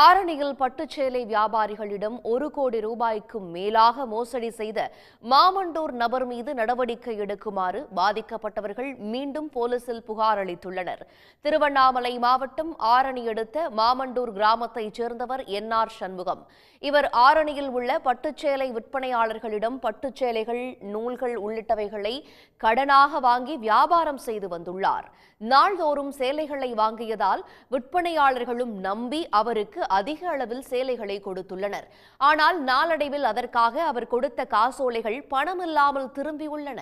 ஆரணியில் பட்டுச்சேலை வியாபாரிகளிடம் ஒரு கோடி ரூபாய்க்கும் மேலாக மோசடி செய்த மாமண்டூர் நபர் மீது நடவடிக்கை எடுக்குமாறு பாதிக்கப்பட்டவர்கள் மீண்டும் போலீசில் புகார் அளித்துள்ளனர். திருவண்ணாமலை மாவட்டம் ஆரணி அடுத்த மாமண்டூர் கிராமத்தைச் சேர்ந்தவர் என் ஆர் சண்முகம். இவர் ஆரணியில் உள்ள பட்டுச்சேலை விற்பனையாளர்களிடம் பட்டுச்சேலைகள் நூல்கள் உள்ளிட்டவைகளை கடனாக வாங்கி வியாபாரம் செய்து வந்துள்ளார். நாள்தோறும் சேலைகளை வாங்கியதால் விற்பனையாளர்களும் நம்பி அவருக்கு அதிக அளவில் சேலைகளை கொடுத்துள்ளனர். ஆனால் நாளடைவில் அதற்காக அவர் கொடுத்த காசோலைகள் பணமில்லாமல் திரும்பியுள்ளன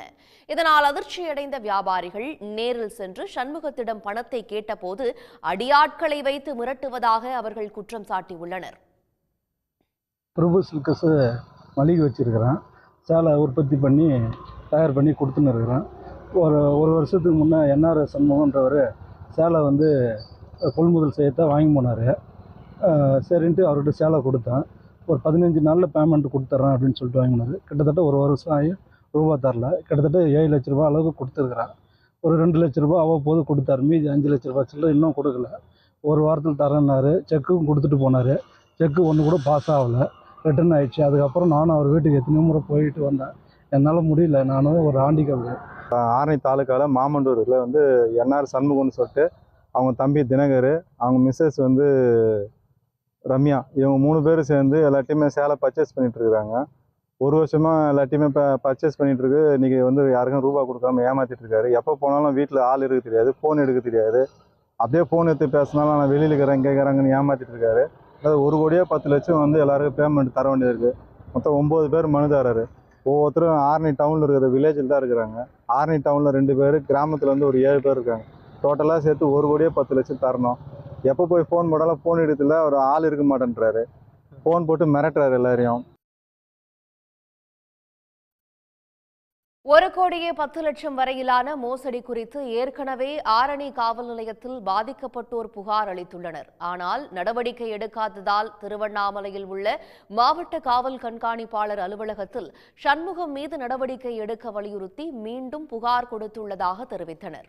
இதனால் அதிர்ச்சியடைந்த வியாபாரிகள் நேரில் சென்று சண்முகத்திடம் பணத்தை கேட்டபோது அடியாட்களை வைத்து மிரட்டுவதாக அவர்கள் குற்றம் சாட்டியுள்ளனர். பிரபு சில்கஸு மளிகை வச்சுருக்கிறேன். சேலை உற்பத்தி பண்ணி தயார் பண்ணி கொடுத்துன்னு இருக்கிறேன். ஒரு ஒரு வருஷத்துக்கு முன்னே என்ஆர் சண்முகன்றவர் சேலை வந்து கொள்முதல் செய்யத்தான் வாங்கி போனார். சரின்ட்டு அவர்கிட்ட சேலை கொடுத்தேன். ஒரு பதினஞ்சு நாளில் பேமெண்ட் கொடுத்துட்றேன் அப்படின்னு சொல்லிட்டு வாங்கினார். கிட்டத்தட்ட ஒரு வருஷம் ஆகி ரூபா தரல. கிட்டத்தட்ட ஏழு லட்ச ரூபா அளவுக்கு கொடுத்துருக்குறான் ஒரு ரெண்டு லட்ச ரூபா அவ்வப்போது கொடுத்தாரு. மீதி அஞ்சு லட்ச ரூபா சில்லறை இன்னும் கொடுக்கல. ஒரு வாரத்தில் தரேன்னாரு. செக்கும் கொடுத்துட்டு போனார். செக்கு ஒன்று கூட பாஸ் ஆகலை. ரிட்டர்ன் ஆயிடுச்சு. அதுக்கப்புறம் நானும் அவர் வீட்டுக்கு எத்தனையோ முறை போயிட்டு வந்தேன். என்னால் முடியல. நானும் ஒரு ஆண்டிகப் ஆரணி தாலுக்காவில் மாமண்டூரில் வந்து என்ஆர் சண்முகம்னு சொல்லிட்டு அவங்க தம்பி தினகர் அவங்க மிஸ்ஸஸ் வந்து ரம்யா இவங்க மூணு பேர் சேர்ந்து எல்லாத்தையுமே சேலை பர்ச்சேஸ் பண்ணிட்டு இருக்கிறாங்க ஒரு வருஷமாக எல்லாத்தையுமே இப்போ பர்ச்சேஸ் பண்ணிட்டு இருக்கு. இன்னைக்கு வந்து யாருக்கும் ரூபா கொடுக்காம ஏமாத்திட்டு இருக்காரு. எப்போ போனாலும் வீட்டில் ஆள் இருக்க தெரியாது ஃபோன் எடுக்க தெரியாது. அப்படியே ஃபோன் எடுத்து பேசினாலும் நான் வெளியில் இருக்கிறேன் இங்கே இருக்கிறாங்கன்னு ஏமாத்திட்டு இருக்காரு. அதாவது ஒரு கோடியே பத்து லட்சம் வந்து எல்லாருக்கும் பேமெண்ட் தர வேண்டியது இருக்குது மொத்தம் ஒம்பது பேர் மனுதாரர். ஒவ்வொருத்தரும் ஆரணி டவுனில் இருக்கிற வில்லேஜில் தான் இருக்கிறாங்க. ஆரணி டவுனில் ரெண்டு பேர் கிராமத்தில் வந்து ஒரு ஏழு பேர் இருக்காங்க. டோட்டலாக சேர்த்து ஒரு கோடியே பத்து லட்சம் தரணும். எப்போ போய் ஃபோன் போட்டாலும் ஃபோன் எடுத்துல ஒரு ஆள் இருக்க மாட்டேன்றாரு. ஃபோன் போட்டு மிரட்டுறாரு எல்லாரையும். ஒரு கோடியே பத்து லட்சம் வரையிலான மோசடி குறித்து ஏற்கனவே ஆரணி காவல் நிலையத்தில் பாதிக்கப்பட்டோர் புகார் அளித்துள்ளனர். ஆனால் நடவடிக்கை எடுக்காததால் திருவண்ணாமலையில் உள்ள மாவட்ட காவல் கண்காணிப்பாளர் அலுவலகத்தில் சண்முகம் மீது நடவடிக்கை எடுக்க வலியுறுத்தி மீண்டும் புகார் கொடுத்துள்ளதாக தெரிவித்தனர்.